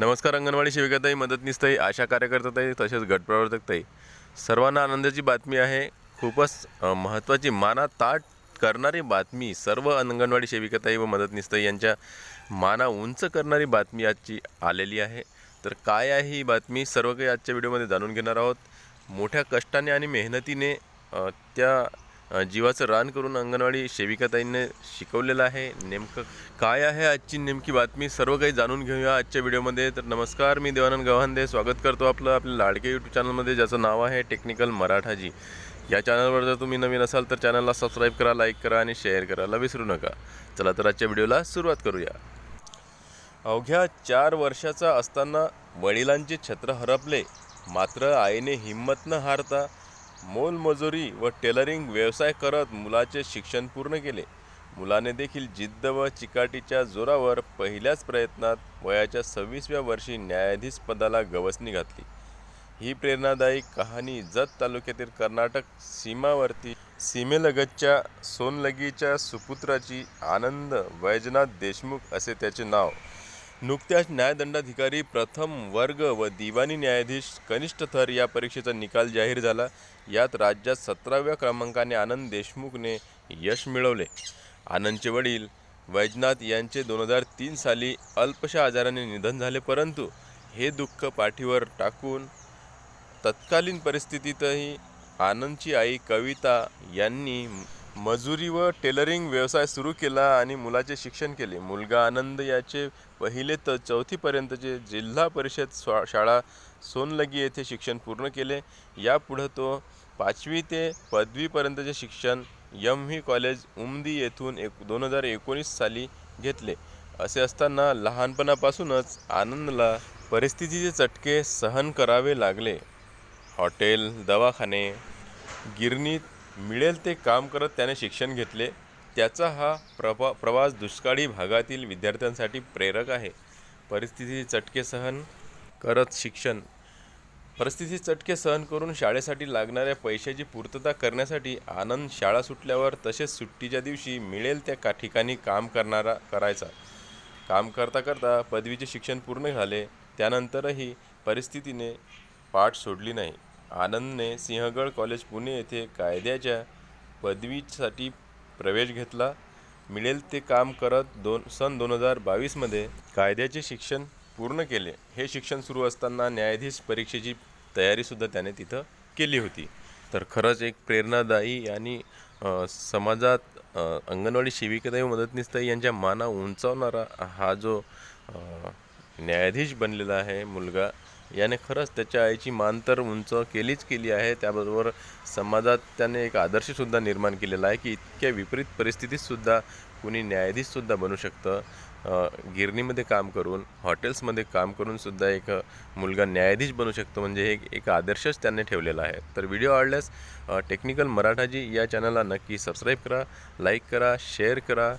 नमस्कार अंगणवाडी सेविकाताई मदतनीसताई आशा कार्यकर्ताताई तसेच गटप्रवर्तकताई सर्वांना आनंदाची बातमी आहे. खूपच महत्त्वाची माना ताट करणारी बातमी सर्व अंगणवाडी सेविकाताई व मदतनीसताई यांच्या माना उंच करणारी बातमी आजची आलेली आहे. तर काय आहे ही बातमी सर्व काही आजच्या व्हिडिओमध्ये जाणून घेणार आहोत. मोठ्या कष्टाने आणि मेहनतीने त्या जीवाचं रान करून अंगणवाडी सेविकाताईंनी शिकवलेलं आहे. नेमकं काय आहे आजची नेमकी बातमी? सर्व काही जाणून घेऊया आजच्या व्हिडिओमध्ये. तर नमस्कार मी देवानंद गव्हांदे. स्वागत करतो आपलं आपल्या लाडके यूट्यूब चॅनलमध्ये ज्याचं नाव आहे टेक्निकल मराठाजी. या चॅनलवर जर तुम्ही नवीन असाल तर चॅनलला सबस्क्राईब करा लाईक करा आणि शेअर करायला विसरू नका. चला तर आजच्या व्हिडिओला सुरुवात करूया. अवघ्या चार वर्षाचा असताना वडिलांचे छत्र हरपले. मात्र आईने हिंमत न हारता मोलमजुरी व टेलरिंग व्यवसाय करत मुलाचे शिक्षण पूर्ण केले. मुलाने देखील जिद्द व चिकाटीच्या जोरावर पहिल्याच प्रयत्नात वयाच्या सव्वीसव्या वर्षी न्यायाधीश पदाला गवसणी घातली. ही प्रेरणादायी कहाणी जत तालुक्यातील कर्नाटक सीमावर्ती सीमेलगतच्या सोनलगीच्या सुपुत्राची आनंद वैजनाथ देशमुख असे त्याचे नाव नुकत्याच न्यायदंडाधिकारी प्रथम वर्ग व दिवाणी न्यायाधीश कनिष्ठ थर या परीक्षेचा निकाल जाहीर झाला. यात राज्यात सतराव्या क्रमांकाने आनंद देशमुखने यश मिळवले. आनंदचे वडील वैजनाथ यांचे दोन हजार तीन साली अल्पशा आजाराने निधन झाले परंतु हे दुःख पाठीवर टाकून तत्कालीन परिस्थितीतही आनंदची आई कविता यांनी मजुरी व टेलरिंग व्यवसाय सुरू केला आणि मुलाचे शिक्षण केले. मुलगा आनंद याचे पहिले तर चौथीपर्यंतचे जिल्हा परिषद स्वा शाळा सोनलगी येथे शिक्षण पूर्ण केले. यापुढं तो पाचवी ते पदवीपर्यंतचे शिक्षण यम व्ही कॉलेज उमदी येथून एक दोन हजार एकोणीस साली घेतले. असे असताना लहानपणापासूनच आनंदला परिस्थितीचे चटके सहन करावे लागले. हॉटेल दवाखाने गिरणीत मिळेल ते काम करत त्याने शिक्षण घेतले. त्याचा हा प्रवा प्रवास दुष्काळी भागातील विद्यार्थ्यांसाठी प्रेरक आहे. परिस्थितीचे चटके सहन करत शिक्षण. परिस्थिती चटके सहन करून शाळेसाठी लागणाऱ्या पैशाची पूर्तता करण्यासाठी आनंद शाळा सुटल्यावर तसेच सुट्टीच्या दिवशी मिळेल त्या का ठिकाणी काम करणारा करायचा. काम करता करता पदवीचे शिक्षण पूर्ण झाले. त्यानंतरही परिस्थितीने पाठ सोडली नाही. आनंदने सिंहगड कॉलेज पुणे येथे कायद्याच्या पदवीसाठी प्रवेश घेतला. मिळेल ते काम करत दोन सन दोन हजार बावीसमध्ये कायद्याचे शिक्षण पूर्ण केले. हे शिक्षण सुरू असताना न्यायाधीश परीक्षेची तयारीसुद्धा त्याने तिथं केली होती. तर खरंच एक प्रेरणादायी आणि समाजात अंगणवाडी सेविकाताई व मदतनीसताई यांच्या माना उंचावणारा हा जो न्यायाधीश बनलेला आहे मुलगा याने खरंच त्याच्या आईची मान तर उंच केलीच केली आहे. त्याबरोबर समाजात त्याने एक आदर्शसुद्धा निर्माण केलेला आहे की इतक्या विपरीत परिस्थितीतसुद्धा कुणी न्यायाधीशसुद्धा बनू शकतं. गिरणीमध्ये काम करून हॉटेल्समध्ये काम करूनसुद्धा एक मुलगा न्यायाधीश बनू शकतो म्हणजे हे एक- एक आदर्शच त्यांनी ठेवलेला आहे. तर व्हिडिओ आवडल्यास टेक्निकल मराठाजी या चॅनलला नक्की सबस्क्राईब करा लाईक करा शेअर करा.